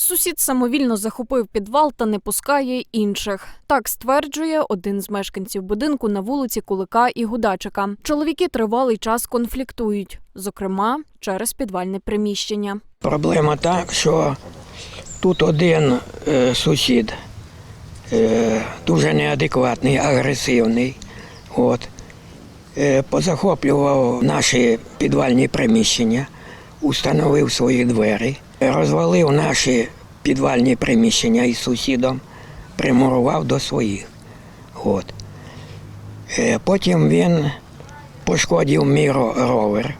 Сусід самовільно захопив підвал та не пускає інших. Так стверджує один з мешканців будинку на вулиці Кулика і Гудачика. Чоловіки тривалий час конфліктують, зокрема через підвальне приміщення. Проблема так, що тут один е, сусід е, дуже неадекватний, агресивний. От. Е, позахоплював наші підвальні приміщення, установив свої двері, розвалив наші підвальні приміщення із сусідом, примурував до своїх. От. Е, потім він пошкодив мій ровер,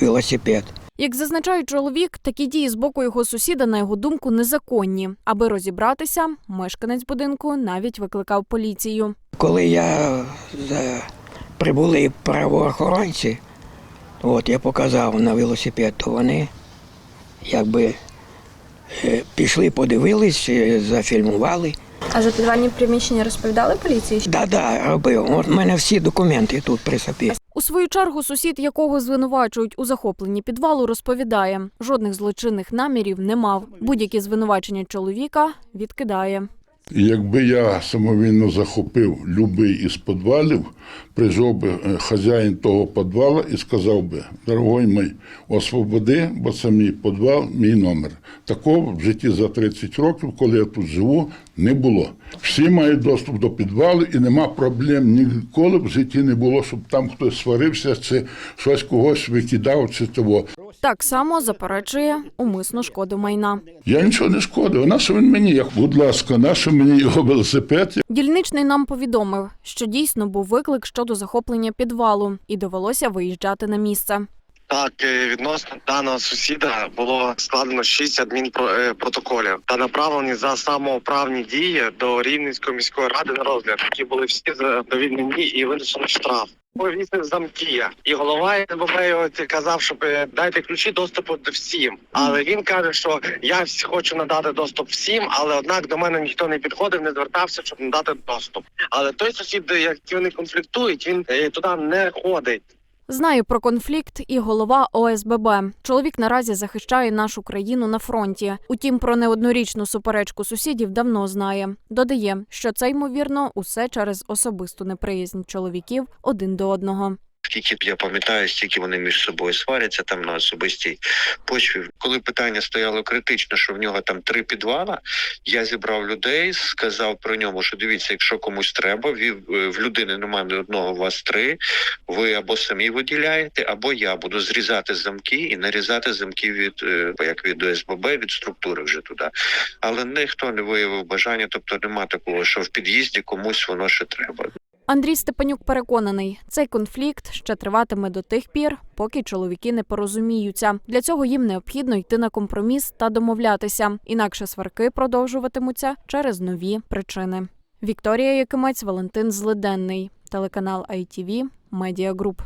велосипед. Як зазначає чоловік, такі дії з боку його сусіда, на його думку, незаконні. Аби розібратися, мешканець будинку навіть викликав поліцію. Коли я прибули правоохоронці, от я показав на велосипед, то вони якби е, пішли, подивились, е, зафільмували. А за підвальні приміщення розповідали поліції? Да-да, робив. От в мене всі документи тут при собі. У свою чергу сусід, якого звинувачують у захопленні підвалу, розповідає, жодних злочинних намірів не мав. Будь-які звинувачення чоловіка відкидає. Якби я самовільно захопив любий із підвалів, прийшов би е, хазяїн того підвала і сказав би, дорогой мій, освободи, бо це мій підвал, мій номер. Такого в житті за 30 років, коли я тут живу, не було. Всі мають доступ до підвалу і нема проблем ніколи в житті не було, щоб там хтось сварився, чи щось когось викидав, чи того. Так само заперечує умисну шкоду майна. Я нічого не шкодив. Нащо він мені? Як, будь ласка, нащо мені його велосипед? Дільничний нам повідомив, що дійсно був виклик щодо захоплення підвалу, і довелося виїжджати на місце. Так, е, відносно даного сусіда було складено шість адмінпротоколів та направлені за самоуправні дії до Рівненської міської ради на розгляд, які були всі задовільнені і вирішено штраф. Повісив замки, і голова СББ казав, щоб е, дайте ключі доступу до всім. Але він каже, що я хочу надати доступ всім, але однак до мене ніхто не підходив, не звертався, щоб надати доступ. Але той сусід, як вони конфліктують, він е, туди не ходить. Знає про конфлікт і голова ОСББ. Чоловік наразі захищає нашу країну на фронті. Утім, про неоднорічну суперечку сусідів давно знає. Додає, що це ймовірно усе через особисту неприязнь чоловіків один до одного. Скільки я пам'ятаю, стільки вони між собою сваряться там на особистій почві. Коли питання стояло критично, що в нього там три підвала, я зібрав людей, сказав про ньому, що дивіться, якщо комусь треба, е, в людини немає ні одного, у вас три. Ви або самі виділяєте, або я буду зрізати замки і нарізати замки від е, як від ОСББ, від структури вже туди. Але ніхто не виявив бажання, тобто нема такого, що в під'їзді комусь воно ще треба. Андрій Степанюк переконаний, цей конфлікт ще триватиме до тих пір, поки чоловіки не порозуміються. Для цього їм необхідно йти на компроміс та домовлятися, інакше сварки продовжуватимуться через нові причини. Вікторія Якимець, Валентин Злиденний, телеканал ITV, Медіа Груп.